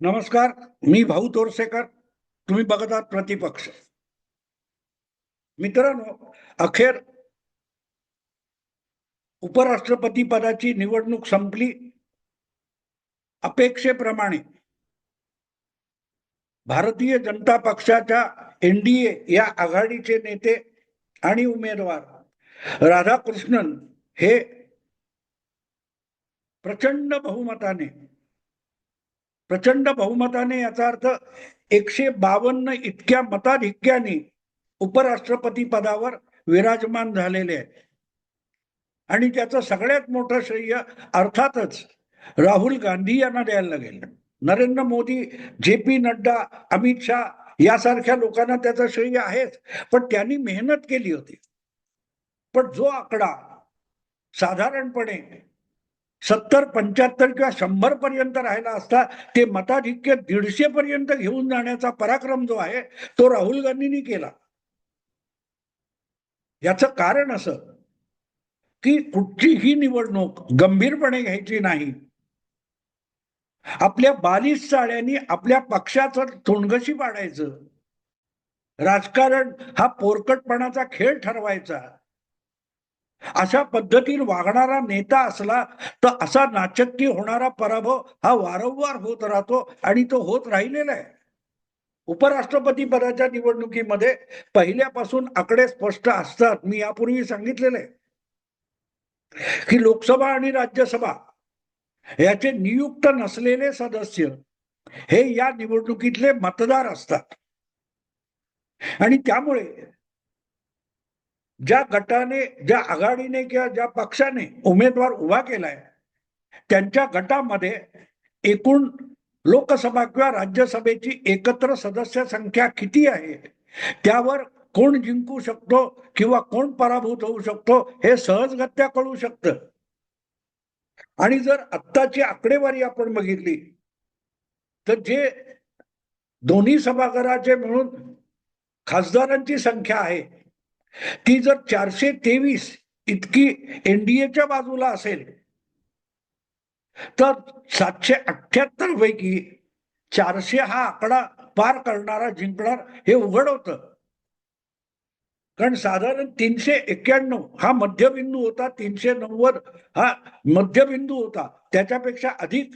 नमस्कार मी भाऊ तोरसेकर तुम्ही बघत आहात प्रतिपक्ष. मित्रांनो अखेर उपराष्ट्रपती पदाची निवडणूक संपली. अपेक्षेप्रमाणे भारतीय जनता पक्षाच्या एनडीए या आघाडीचे नेते आणि उमेदवार राधाकृष्णन हे प्रचंड बहुमताने प्रचंड बहुमताने याचा अर्थ एकशे बावन्न इतक्या मताधिक्याने उपराष्ट्रपती पदावर विराजमान झालेले आहेत. आणि त्याचं सगळ्यात मोठं श्रेय अर्थातच राहुल गांधी यांना द्यायला लागेल. नरेंद्र मोदी जे पी नड्डा अमित शहा यासारख्या लोकांना त्याचं श्रेय आहेच पण त्यांनी मेहनत केली होती. पण जो आकडा साधारणपणे सत्तर पंच्याहत्तर किंवा शंभर पर्यंत राहिला असता ते मताधिक्य दीडशे पर्यंत घेऊन जाण्याचा पराक्रम जो आहे तो राहुल गांधींनी केला. याचं कारण असं की कुठचीही निवडणूक गंभीरपणे घ्यायची नाही. आपल्या बालिश चाळ्यांनी आपल्या पक्षाचं तोंडगशी पाडायचं. राजकारण हा पोरकटपणाचा खेळ ठरवायचा. अशा पद्धतीने वागणारा नेता असला तर असा नाचक्की होणारा पराभव हा वारंवार होत राहतो आणि तो होत राहिलेला आहे. उपराष्ट्रपती पदाच्या निवडणुकीमध्ये पहिल्यापासून आकडे स्पष्ट असतात मी यापूर्वी सांगितलेले की लोकसभा आणि राज्यसभा याचे नियुक्त नसलेले सदस्य हे या निवडणुकीतले मतदार असतात. आणि त्यामुळे ज्या गटाने ज्या आघाडीने किंवा ज्या पक्षाने उमेदवार उभा केलाय त्यांच्या गटामध्ये एकूण लोकसभा किंवा राज्यसभेची एकत्र सदस्य संख्या किती आहे? त्यावर कोण जिंकू शकतो किंवा कोण पराभूत होऊ शकतो हे सहजगत्या कळू शकतं. आणि जर आत्ताची आकडेवारी आपण बघितली तर जे दोन्ही सभागृहाचे म्हणून खासदारांची संख्या आहे ती जर चारशे तेवीस इतकी एनडीएच्या बाजूला असेल तर सातशे अठ्याहत्तर पैकी चारशे हा आकडा पार करणारा जिंकणार हे उघड होत. कारण साधारण तीनशे एक्क्याण्णव हा मध्यबिंदू होता तीनशे नव्वद हा मध्यबिंदू होता. त्याच्यापेक्षा अधिक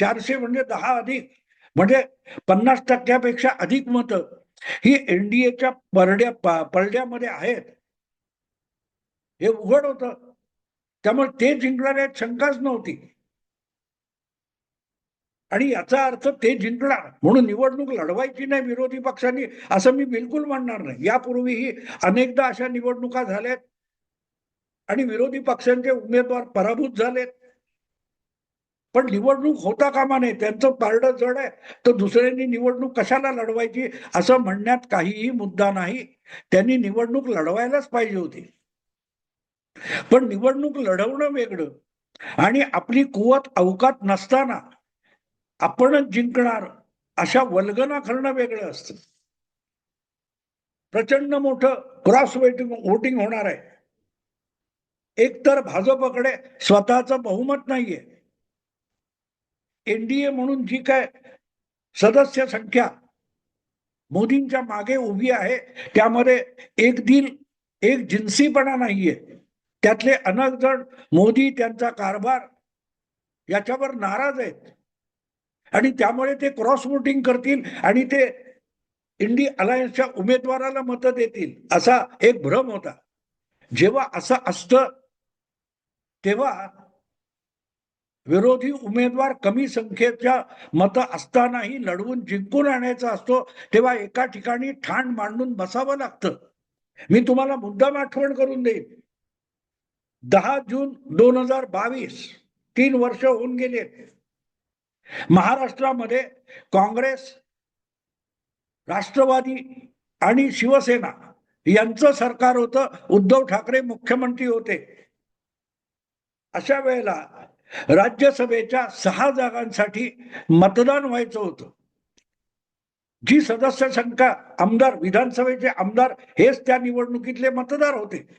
चारशे म्हणजे दहा अधिक म्हणजे पन्नास टक्क्यापेक्षा अधिक मतं. ही एनडीएच्या परड्या पडद्यामध्ये आहेत. हे उघड होत. त्यामुळे ते जिंकणार शंकाच नव्हती. आणि याचा अर्थ ते जिंकणार म्हणून निवडणूक लढवायची नाही विरोधी पक्षांनी असं मी बिलकुल म्हणणार नाही. यापूर्वीही अनेकदा अशा निवडणुका झाल्यात. आणि विरोधी पक्षांचे उमेदवार पराभूत झालेत. पण निवडणूक होता कामा नये त्यांचं पारडं जड आहे. तर दुसऱ्यांनी निवडणूक कशाला लढवायची असं म्हणण्यात काहीही मुद्दा नाही. त्यांनी निवडणूक लढवायलाच पाहिजे होती. पण निवडणूक लढवणं वेगळं. आणि आपली कुवत अवकात नसताना आपणच जिंकणार अशा वल्गना करणं वेगळं असतं. प्रचंड मोठं क्रॉस वेटिंग वोटिंग होणार आहे. एकतर भाजपकडे स्वतःचं बहुमत नाहीये. एनडीए म्हणून जी काय सदस्य संख्या मोदींच्या मागे उभी आहे त्यामध्ये एक दिल एक जिन्सीपणा नाहीये. त्यातले अनेक जण मोदी त्यांचा कारभार याच्यावर नाराज आहेत. आणि त्यामुळे ते क्रॉस वोटिंग करतील आणि ते इंडी अलायन्सच्या उमेदवाराला मतं देतील असा एक भ्रम होता. जेव्हा असं असतं तेव्हा विरोधी उमेदवार कमी संख्येच्या मतं असतानाही लढवून जिंकून आणायचा असतो तेव्हा एका ठिकाणी ठाण मांडून बसावं लागतं. मी तुम्हाला मुद्दाम आठवण करून देईन. दहा जून दोन हजार बावीस तीन वर्ष होऊन गेले. महाराष्ट्रामध्ये काँग्रेस राष्ट्रवादी आणि शिवसेना यांचं सरकार होतं उद्धव ठाकरे मुख्यमंत्री होते. अशा वेळेला राज्यसभेच्या सहा जागांसाठी मतदान व्हायचं होतं. जी सदस्य संख्या आमदार विधानसभेचे आमदार हेच त्या निवडणुकीतले मतदार होते.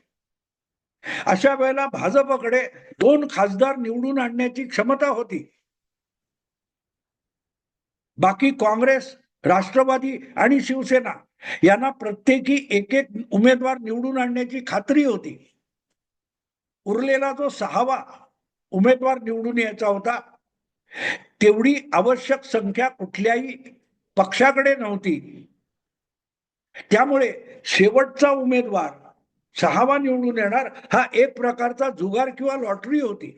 अशा वेळेला भाजपकडे दोन खासदार निवडून आणण्याची क्षमता होती. बाकी काँग्रेस राष्ट्रवादी आणि शिवसेना यांना प्रत्येकी एक एक उमेदवार निवडून आणण्याची खात्री होती. उरलेला जो सहावा उमेदवार निवडून यायचा होता तेवढी आवश्यक संख्या कुठल्याही पक्षाकडे नव्हती. त्यामुळे शेवटचा उमेदवार सहावा निवडून येणार हा एक प्रकारचा जुगार किंवा लॉटरी होती.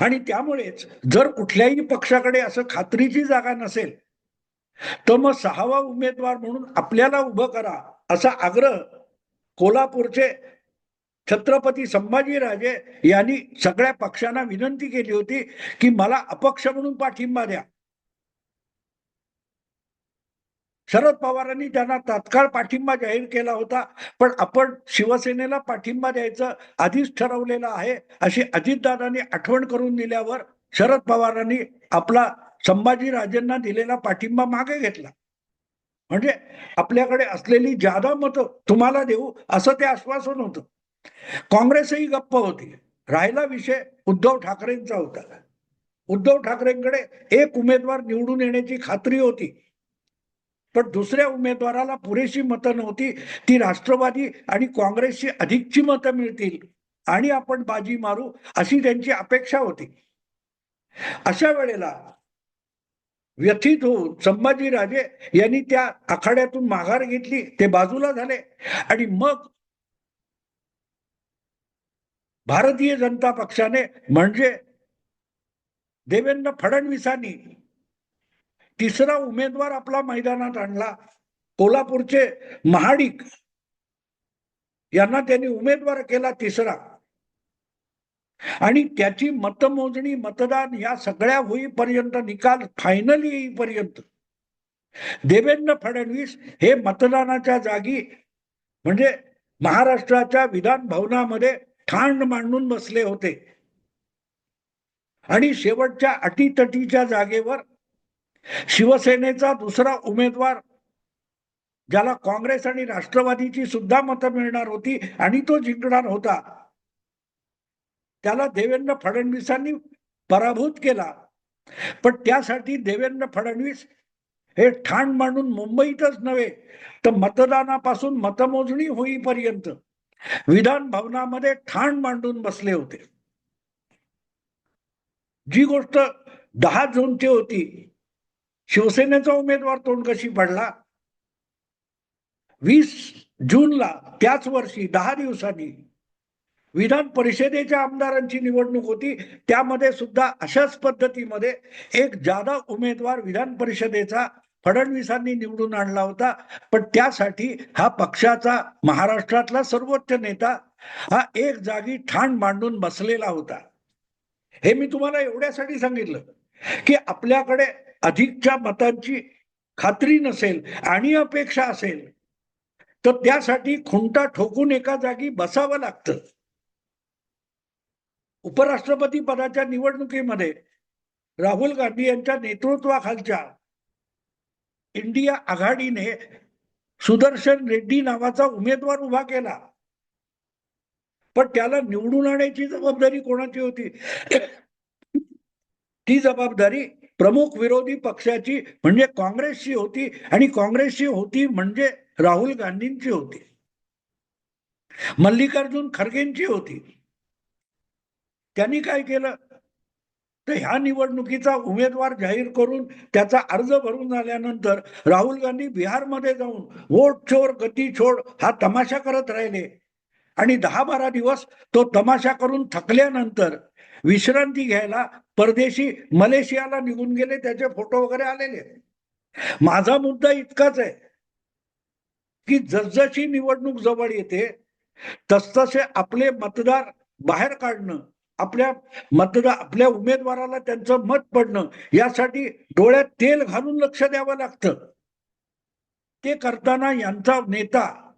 आणि त्यामुळेच जर कुठल्याही पक्षाकडे असं खात्रीची जागा नसेल तर मग सहावा उमेदवार म्हणून आपल्याला उभं करा असा आग्रह कोल्हापूरचे छत्रपती संभाजीराजे यांनी सगळ्या पक्षांना विनंती केली होती की मला अपक्ष म्हणून पाठिंबा द्या. शरद पवारांनी त्यांना तात्काळ पाठिंबा जाहीर केला होता पण आपण शिवसेनेला पाठिंबा द्यायचं आधीच ठरवलेलं आहे अशी अजितदादांनी आठवण करून दिल्यावर शरद पवारांनी आपला संभाजीराजेंना दिलेला पाठिंबा मागे घेतला. म्हणजे आपल्याकडे असलेली जादा मतं तुम्हाला देऊ असं ते आश्वासन होतं. काँग्रेसही गप्प होती. राहिला विषय उद्धव ठाकरेंचा होता. उद्धव ठाकरेंकडे एक उमेदवार निवडून येण्याची खात्री होती. पण दुसऱ्या उमेदवाराला पुरेशी मतं नव्हती. ती राष्ट्रवादी आणि काँग्रेसची अधिकची मतं मिळतील आणि आपण बाजी मारू अशी त्यांची अपेक्षा होती. अशा वेळेला व्यथित होऊन संभाजीराजे यांनी त्या आखाड्यातून माघार घेतली. ते बाजूला झाले आणि मग भारतीय जनता पक्षाने म्हणजे देवेंद्र फडणवीसांनी तिसरा उमेदवार आपला मैदानात आणला. कोल्हापूरचे महाडिक यांना त्यांनी उमेदवार केला तिसरा. आणि त्याची मतमोजणी मतदान या सगळ्या होईपर्यंत निकाल फायनल येईपर्यंत देवेंद्र फडणवीस हे मतदानाच्या जागी म्हणजे महाराष्ट्राच्या विधान भवनामध्ये ठाण मांडून बसले होते. आणि शेवटच्या अटीतटीच्या जागेवर शिवसेनेचा दुसरा उमेदवार ज्याला काँग्रेस आणि राष्ट्रवादीची सुद्धा मतं मिळणार होती आणि तो जिंकणार होता. त्याला देवेंद्र फडणवीसांनी पराभूत केला. पण त्यासाठी देवेंद्र फडणवीस हे ठाण मांडून मुंबईतच नव्हे तर मतदानापासून मतमोजणी होईपर्यंत. विधान भवनामध्ये ठाण मांडून बसले होते. जी गोष्ट दहा जूनची होती शिवसेनेचा उमेदवार तोंडकशी पडला? वीस जूनला त्याच वर्षी दहा दिवसांनी विधान परिषदेच्या आमदारांची निवडणूक होती. त्यामध्ये सुद्धा अशाच पद्धतीमध्ये एक जादा उमेदवार विधान परिषदेचा फडणवीसांनी निवडून आणला होता. पण त्यासाठी हा पक्षाचा महाराष्ट्रातला सर्वोच्च नेता हा एक जागी ठाण मांडून बसलेला होता. हे मी तुम्हाला एवढ्यासाठी सांगितलं की आपल्याकडे अधिकच्या मतांची खात्री नसेल आणि अपेक्षा असेल तर त्यासाठी खुंटा ठोकून एका जागी बसावं लागतं. उपराष्ट्रपती पदाच्या निवडणुकीमध्ये राहुल गांधी यांच्या नेतृत्वाखालच्या इंडिया आघाडीने सुदर्शन रेड्डी नावाचा उमेदवार उभा केला. पण त्याला निवडून आणायची जबाबदारी कोणाची होती? ती जबाबदारी प्रमुख विरोधी पक्षाची म्हणजे काँग्रेसची होती आणि काँग्रेसची होती म्हणजे राहुल गांधींची होती. मल्लिकार्जुन खरगेंची होती. त्यांनी काय केलं? तर ह्या निवडणुकीचा उमेदवार जाहीर करून त्याचा अर्ज भरून झाल्यानंतर राहुल गांधी बिहारमध्ये जाऊन वोट छोड गती छोड हा तमाशा करत राहिले. आणि दहा बारा दिवस तो तमाशा करून थकल्यानंतर विश्रांती घ्यायला परदेशी मलेशियाला निघून गेले त्याचे फोटो वगैरे आलेले. माझा मुद्दा इतकाच आहे की जसजशी निवडणूक जवळ येते तसतसे आपले मतदार बाहेर काढणं आपल्या मतदार आपल्या उमेदवाराला त्यांचं मत पडणं यासाठी डोळ्यात तेल घालून लक्ष द्यावं लागतं. ते करताना यांचा नेता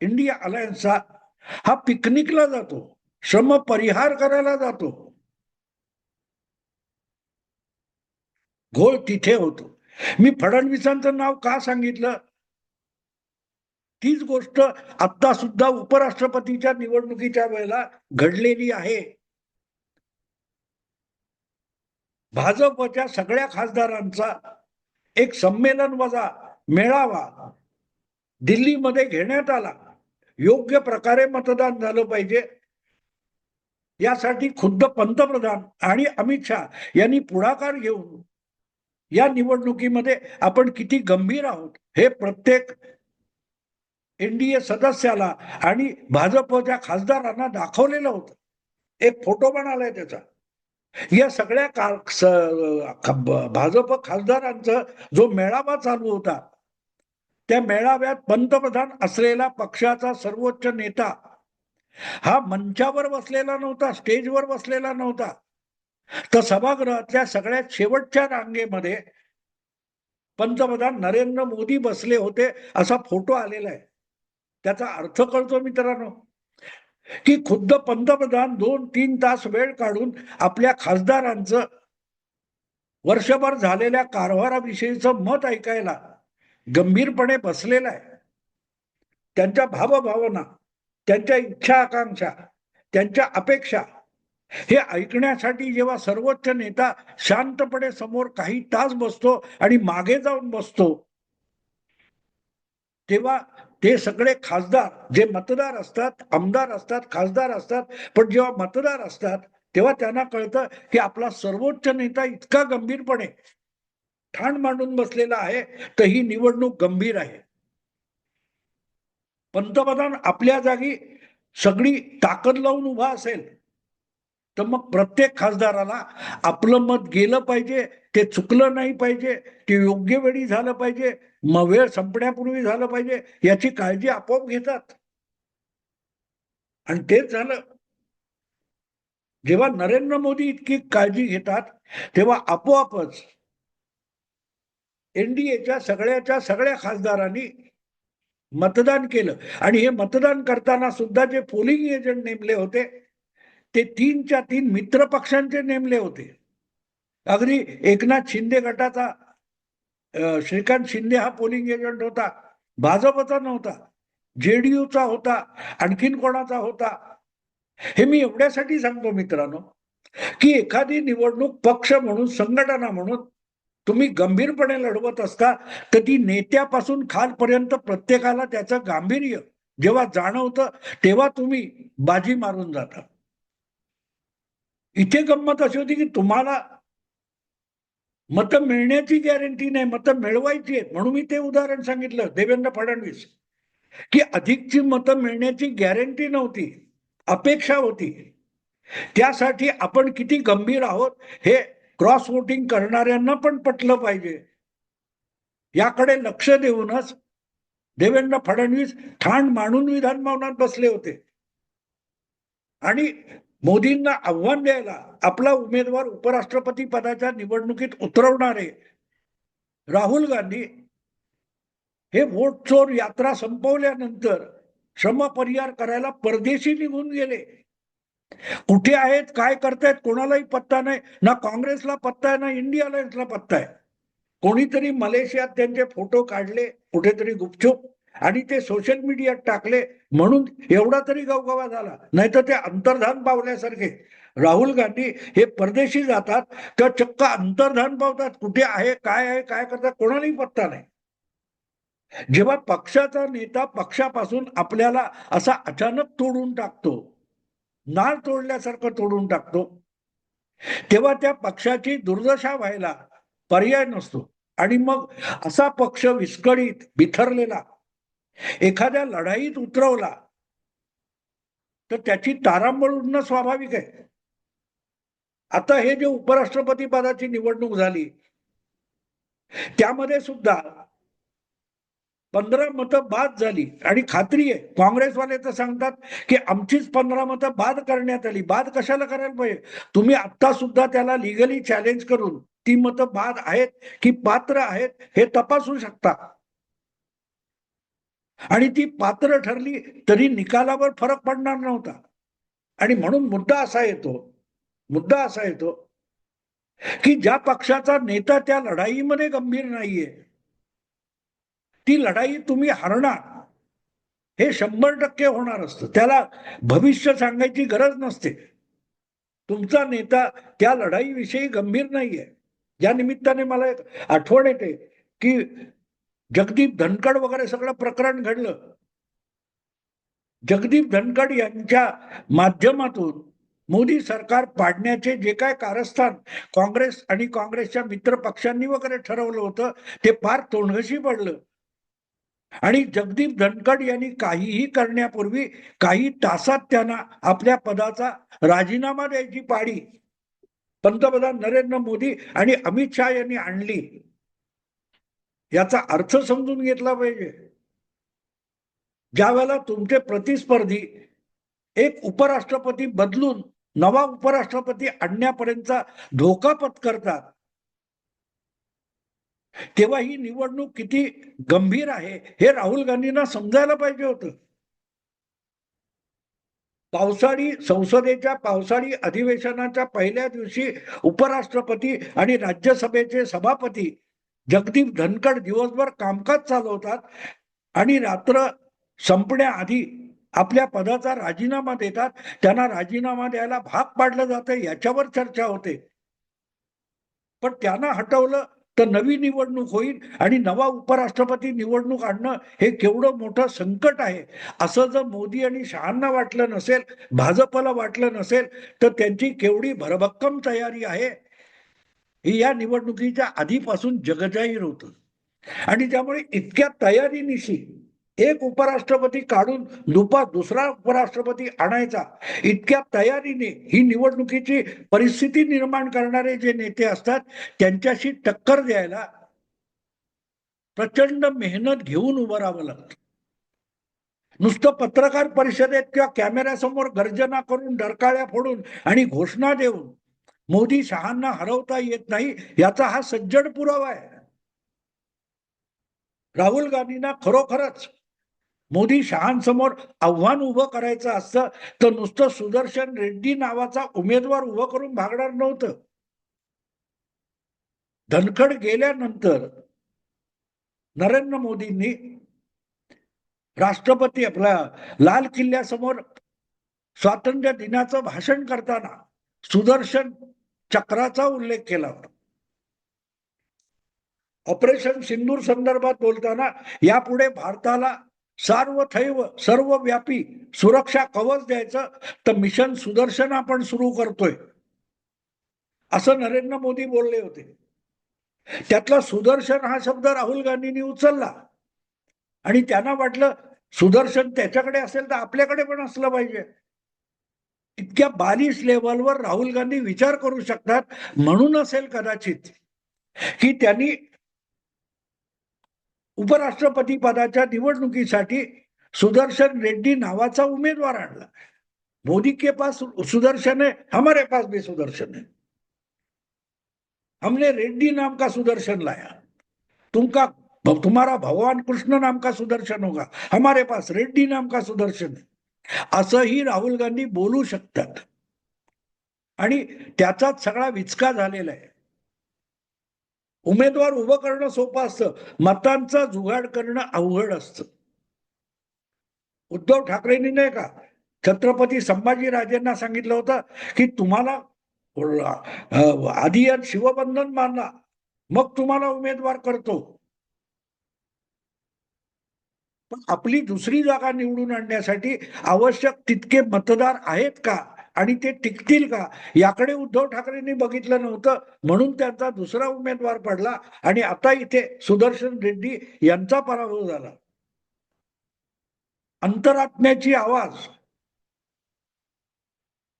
इंडिया अलायन्सचा हा पिकनिकला जातो श्रम परिहार करायला जातो. घोळ तिथे होतो. मी फडणवीसांचं नाव का सांगितलं? तीच गोष्ट आता सुद्धा उपराष्ट्रपतीच्या निवडणुकीच्या वेळेला घडलेली आहे. भाजपच्या सगळ्या खासदारांचा एक संमेलन वजा मेळावा दिल्लीमध्ये घेण्यात आला. योग्य प्रकारे मतदान झालं पाहिजे. यासाठी खुद्द पंतप्रधान आणि अमित शहा यांनी पुढाकार घेऊन या निवडणुकीमध्ये आपण किती गंभीर आहोत हे प्रत्येक एनडीए सदस्याला आणि भाजपच्या खासदारांना दाखवलेलं होतं. एक फोटो पण आलाय त्याचा. या सगळ्या कार भाजप खासदारांचा जो मेळावा चालू होता त्या मेळाव्यात पंतप्रधान असलेला पक्षाचा सर्वोच्च नेता हा मंचावर बसलेला नव्हता स्टेजवर बसलेला नव्हता. तर सभागृहातल्या सगळ्यात शेवटच्या रांगेमध्ये पंतप्रधान नरेंद्र मोदी बसले होते असा फोटो आलेला आहे. त्याचा अर्थ कळतो मित्रांनो. की खुद्द पंतप्रधान दोन तीन तास वेळ काढून आपल्या खासदारांचं वर्षभर झालेल्या कारभाराविषयीचं मत ऐकायला गंभीरपणे बसलेला आहे. त्यांच्या भावभावना त्यांच्या इच्छा आकांक्षा त्यांच्या अपेक्षा हे ऐकण्यासाठी जेव्हा सर्वोच्च नेता शांतपणे समोर काही तास बसतो आणि मागे जाऊन बसतो तेव्हा ते सगळे खासदार जे मतदार असतात आमदार असतात खासदार असतात पण जेव्हा मतदार असतात तेव्हा त्यांना कळतं की आपला सर्वोच्च नेता इतका गंभीरपणे ठाण मांडून बसलेला आहे तर ही निवडणूक गंभीर आहे. पंतप्रधान आपल्या जागी सगळी ताकद लावून उभा असेल. तर मग प्रत्येक खासदाराला आपलं मत गेलं पाहिजे ते चुकलं नाही पाहिजे ते योग्य वेळी झालं पाहिजे मग वेळ संपण्यापूर्वी झालं पाहिजे याची काळजी आपोआप घेतात. आणि तेच झालं. जेव्हा नरेंद्र मोदी इतकी काळजी घेतात तेव्हा आपोआपच एनडीएच्या सगळ्याच्या सगळ्या खासदारांनी मतदान केलं. आणि हे मतदान करताना सुद्धा जे पोलिंग एजंट नेमले होते ते तीनच्या तीन मित्र पक्षांचे नेमले होते. अगदी एकनाथ शिंदे गटाचा श्रीकांत शिंदे हा पोलिंग एजंट होता. भाजपचा नव्हता. जेडीयूचा होता. आणखीन कोणाचा होता? हे मी एवढ्यासाठी सांगतो मित्रांनो की एखादी निवडणूक पक्ष म्हणून संघटना म्हणून तुम्ही गंभीरपणे लढवत असता तर ती नेत्यापासून खालपर्यंत प्रत्येकाला त्याचं गांभीर्य जेव्हा जाणवतं तेव्हा तुम्ही बाजी मारून जाता. इथे गंमत अशी होती की तुम्हाला मतं मिळण्याची गॅरंटी नाही मतं मिळवायची आहेत. म्हणून मी ते उदाहरण सांगितलं देवेंद्र फडणवीस की अधिकची मतं मिळण्याची गॅरंटी नव्हती अपेक्षा होती. त्यासाठी आपण किती गंभीर आहोत हे क्रॉस वोटिंग करणाऱ्यांना पण पटलं पाहिजे. याकडे लक्ष देऊनच देवेंद्र फडणवीस ठाण मांडून विधानभवनात बसले होते. आणि मोदींना आव्हान द्यायला आपला उमेदवार उपराष्ट्रपती पदाच्या निवडणुकीत उतरवणारे राहुल गांधी हे वोट चोर यात्रा संपवल्यानंतर श्रमपरिहार करायला परदेशी निघून गेले. कुठे आहेत काय करतायत कोणालाही पत्ता नाही. ना काँग्रेसला पत्ता आहे ना इंडिया अलायन्सला पत्ता आहे. कोणीतरी मलेशियात त्यांचे फोटो काढले कुठेतरी गुपचूप आणि ते सोशल मीडियात टाकले. म्हणून एवढा तरी गवगवा झाला. नाही तर ते अंतर्धान पावल्यासारखे. राहुल गांधी हे परदेशी जातात तर चक्क अंतर्धान पावतात. कुठे आहे काय आहे काय करतात कोणालाही पत्ता नाही. जेव्हा पक्षाचा नेता पक्षापासून आपल्याला असा अचानक तोडून टाकतो नाळ तोडल्यासारखं तोडून टाकतो तेव्हा त्या पक्षाची दुर्दशा व्हायला पर्याय नसतो. आणि मग असा पक्ष विस्कळीत बिथरलेला एखाद्या लढाईत उतरवला तर त्याची तारांबळ उडणं स्वाभाविक आहे. आता हे जे उपराष्ट्रपती पदाची निवडणूक झाली त्यामध्ये सुद्धा पंधरा मतं बाद झाली. आणि खात्री आहे काँग्रेसवाले तर सांगतात की आमचीच पंधरा मतं बाद करण्यात आली. बाद कशाला करायला पाहिजे? तुम्ही आता सुद्धा त्याला लिगली चॅलेंज करून ती मतं बाद आहेत की पात्र आहेत हे तपासू शकता. आणि ती पात्र ठरली तरी निकालावर फरक पडणार नव्हता. आणि म्हणून मुद्दा असा येतो मुद्दा असा येतो की ज्या पक्षाचा नेता त्या लढाईमध्ये गंभीर नाहीये ती लढाई तुम्ही हरणार. हे शंभर टक्के होणार असतं. त्याला भविष्य सांगायची गरज नसते. तुमचा नेता त्या लढाईविषयी गंभीर नाहीये. या निमित्ताने मला एक आठवण येते की जगदीप धनकड वगैरे सगळं प्रकरण घडलं. जगदीप धनकड यांच्या माध्यमातून मोदी सरकार पाडण्याचे जे काय कारस्थान काँग्रेस आणि काँग्रेसच्या मित्र पक्षांनी वगैरे ठरवलं होतं ते फार तोंडघशी पडलं. आणि जगदीप धनकड यांनी काहीही करण्यापूर्वी काही तासात त्यांना आपल्या पदाचा राजीनामा द्यायची पाडी पंतप्रधान नरेंद्र मोदी आणि अमित शहा यांनी आणली. याचा अर्थ समजून घेतला पाहिजे. ज्या वेळेला तुमचे प्रतिस्पर्धी एक उपराष्ट्रपती बदलून नवा उपराष्ट्रपती आणण्यापर्यंतचा धोका पत्करतात तेव्हा ही निवडणूक किती गंभीर आहे हे राहुल गांधींना समजायला पाहिजे होत. पावसाळी संसदेच्या पावसाळी अधिवेशनाच्या पहिल्या दिवशी उपराष्ट्रपती आणि राज्यसभेचे सभापती जगदीप धनकड दिवसभर कामकाज चालवतात आणि रात्र संपण्याआधी आपल्या पदाचा राजीनामा देतात. त्यांना राजीनामा द्यायला भाग पाडलं जातं याच्यावर चर्चा होते. पण त्यांना हटवलं तर नवी निवडणूक होईल आणि नवा उपराष्ट्रपती निवडणूक आणणं हे केवढं मोठं संकट आहे. असं जर मोदी आणि शहांना वाटलं नसेल भाजपला वाटलं नसेल तर त्यांची केवढी भरभक्कम तयारी आहे. हे या निवडणुकीच्या आधीपासून जगजाहीर होतं. आणि त्यामुळे इतक्या तयारीनिशी एक उपराष्ट्रपती काढून दुपा दुसरा उपराष्ट्रपती आणायचा इतक्या तयारीने ही निवडणुकीची परिस्थिती निर्माण करणारे जे नेते असतात त्यांच्याशी टक्कर द्यायला प्रचंड मेहनत घेऊन उभं राहावं लागतं. नुसतं पत्रकार परिषदेत किंवा कॅमेऱ्यासमोर गर्जना करून डरकाळ्या फोडून आणि घोषणा देऊन मोदी शहांना हरवता येत नाही याचा हा सज्जड पुरावा आहे. राहुल गांधींना खरोखरच मोदी शहांसमोर आव्हान उभं करायचं असतं तर नुसतं सुदर्शन रेड्डी नावाचा उमेदवार उभं करून भागणार नव्हतं. धनखड गेल्यानंतर नरेंद्र मोदींनी राष्ट्रपती आपला लाल किल्ल्यासमोर स्वातंत्र्य दिनाचं भाषण करताना सुदर्शन चक्राचा उल्लेख केला होता. ऑपरेशन सिंदूर संदर्भात बोलताना यापुढे भारताला सार्वथैव सर्वव्यापी सुरक्षा कवच द्यायचं तर मिशन सुदर्शन आपण सुरू करतोय. असं नरेंद्र मोदी बोलले होते. त्यातला सुदर्शन हा शब्द राहुल गांधींनी उचलला. आणि त्यांना वाटलं सुदर्शन त्याच्याकडे असेल तर आपल्याकडे पण असलं पाहिजे. इतक्या बालिश लेवलवर राहुल गांधी विचार करू शकतात म्हणून असेल कदाचित की त्यांनी उपराष्ट्रपती पदाच्या निवडणुकीसाठी सुदर्शन रेड्डी नावाचा उमेदवार आणला. मोदी के पास सुदर्शन है हमारे पास भी सुदर्शन है हमने रेड्डी नाम का सुदर्शन लाया. तुमका तुम्हारा भगवान कृष्ण नाम का सुदर्शन होगा हमारे पास रेड्डी नाम का सुदर्शन है असंही राहुल गांधी बोलू शकतात. आणि त्याचाच सगळा विचका झालेला आहे. उमेदवार उभं करणं सोपं असतं. मतांचा जुगाड करणं अवघड असतं. उद्धव ठाकरेंनी नाही का छत्रपती संभाजीराजेंना सांगितलं होतं की तुम्हाला आधी शिवबंधन मानला मग तुम्हाला उमेदवार करतो. आपली दुसरी जागा निवडून आणण्यासाठी आवश्यक तितके मतदार आहेत का? आणि ते टिकतील का? याकडे उद्धव ठाकरेंनी बघितलं नव्हतं म्हणून त्यांचा दुसरा उमेदवार पडला आणि आता इथे सुदर्शन रेड्डी यांचा पराभव झाला. अंतरात्म्याची आवाज.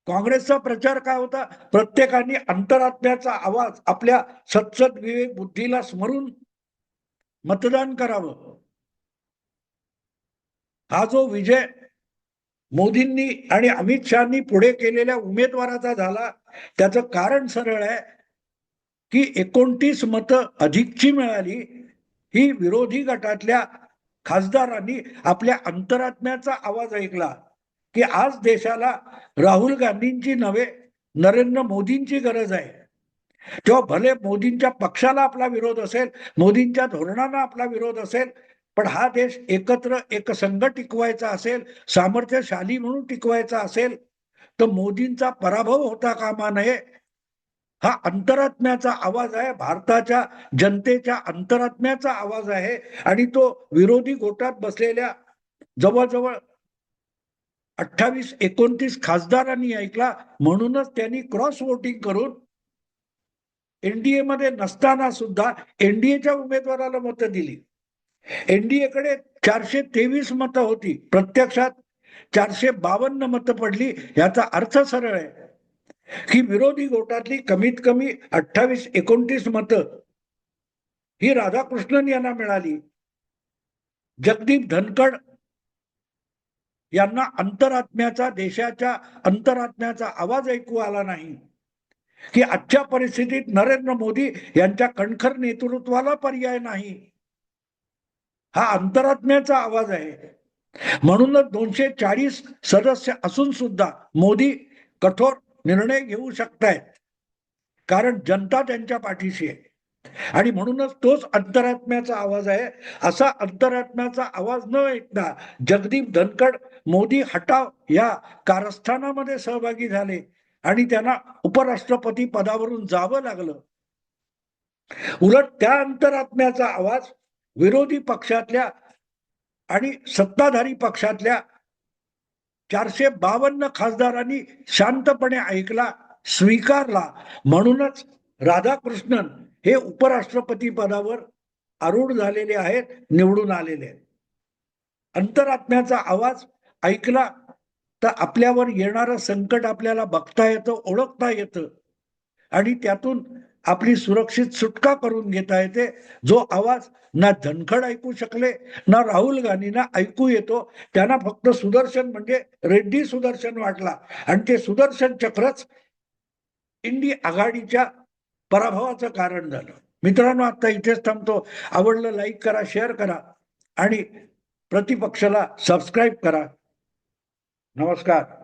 काँग्रेसचा प्रचार काय होता? प्रत्येकाने अंतरात्म्याचा आवाज आपल्या सत्सद विवेक बुद्धीला स्मरून मतदान करावं. हा जो विजय मोदींनी आणि अमित शहानी पुढे केलेल्या उमेदवाराचा झाला त्याचं कारण सरळ आहे की एकोणतीस मतं अधिकची मिळाली ही विरोधी गटातल्या खासदारांनी आपल्या अंतरात्म्याचा आवाज ऐकला की आज देशाला राहुल गांधींची नव्हे नरेंद्र मोदींची गरज आहे. तेव्हा भले मोदींच्या पक्षाला आपला विरोध असेल मोदींच्या धोरणांना आपला विरोध असेल पण हा देश एकत्र एकसंघ टिकवायचा असेल सामर्थ्यशाली म्हणून टिकवायचा असेल तर मोदींचा पराभव होता कामा नये. हा अंतरात्म्याचा आवाज आहे भारताच्या जनतेच्या अंतरात्म्याचा आवाज आहे आणि तो विरोधी गोटात बसलेल्या जवळजवळ अठ्ठावीस एकोणतीस खासदारांनी ऐकला म्हणूनच त्यांनी क्रॉस वोटिंग करून एनडीए मध्ये नसताना सुद्धा एनडीएच्या उमेदवाराला मतं दिली. एनडीएकडे चारशे तेवीस मतं होती. प्रत्यक्षात चारशे बावन्न मतं पडली. याचा अर्थ सरळ आहे की विरोधी गोटातली कमीत कमी अठ्ठावीस एकोणतीस मतं ही राधाकृष्णन यांना मिळाली. जगदीप धनकड यांना अंतरात्म्याचा देशाच्या अंतरात्म्याचा आवाज ऐकू आला नाही. की आजच्या परिस्थितीत नरेंद्र मोदी यांच्या कणखर नेतृत्वाला पर्याय नाही. हा अंतरात्म्याचा आवाज आहे. म्हणूनच दोनशे चाळीस सदस्य असून सुद्धा मोदी कठोर निर्णय घेऊ शकतायत. कारण जनता त्यांच्या पाठीशी आहे. आणि म्हणूनच तोच अंतरात्म्याचा आवाज आहे. असा अंतरात्म्याचा आवाज न ऐकता जगदीप धनकड मोदी हटाव या कारस्थानामध्ये सहभागी झाले आणि त्यांना उपराष्ट्रपती पदावरून जावं लागलं. उलट त्या अंतरात्म्याचा आवाज विरोधी पक्षातल्या आणि सत्ताधारी पक्षातल्या चारशे बावन्न खासदारांनी शांतपणे ऐकला स्वीकारला. म्हणूनच राधाकृष्णन हे उपराष्ट्रपती पदावर आरूढ झालेले आहेत निवडून आलेले आहेत. अंतरात्म्याचा आवाज ऐकला तर आपल्यावर येणारं संकट आपल्याला बघता येतं ओळखता येतं. आणि त्यातून आपली सुरक्षित सुटका करून घेता येते. जो आवाज ना धनखड ऐकू शकले ना राहुल गांधींना ऐकू येतो त्यांना फक्त सुदर्शन म्हणजे रेड्डी सुदर्शन वाटला. आणि ते सुदर्शन चक्रच इंडी आघाडीच्या पराभवाचं कारण झालं. मित्रांनो आता इथेच थांबतो. आवडलं लाईक करा शेअर करा आणि प्रतिपक्षाला सबस्क्राईब करा. नमस्कार.